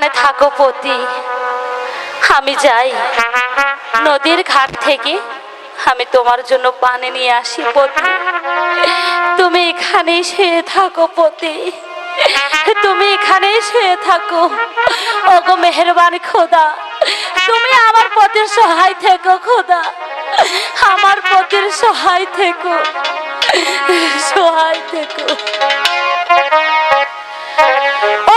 এখানে থাকো পতি। আমি যাই। নদীর ঘাট থেকে আমি তোমার জন্য পানি নিয়ে আসি পতি। তুমি এখানে শুয়ে থাকো পতি। তুমি এখানে শুয়ে থাকো। ওগো মেহরবান খোদা, তুমি আমার পতির সহায় থেকো খোদা। আমার পতির সহায় থেকো। সহায় থেকো। ও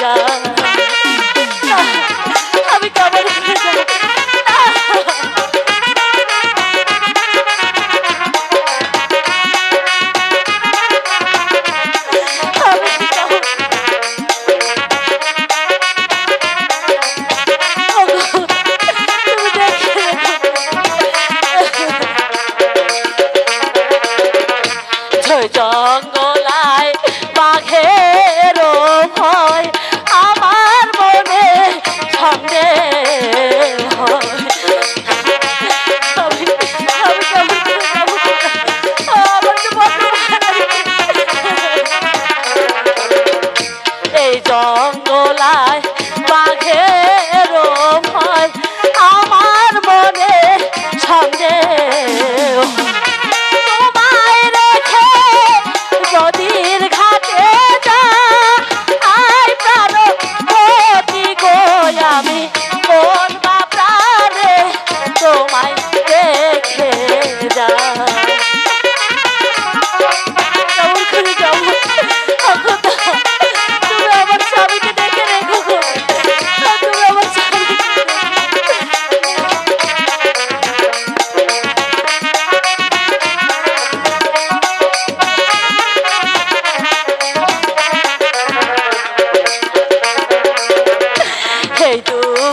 जा তোলায়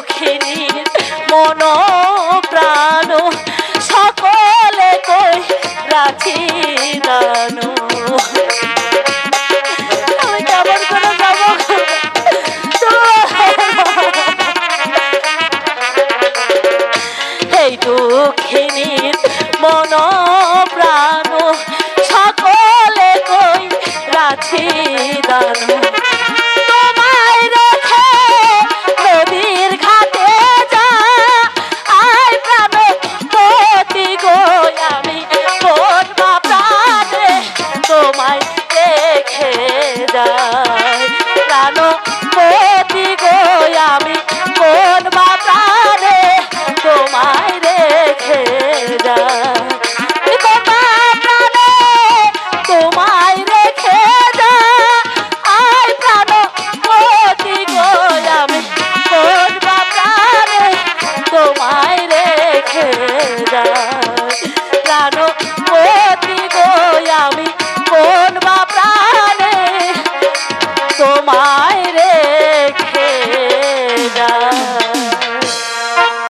okay.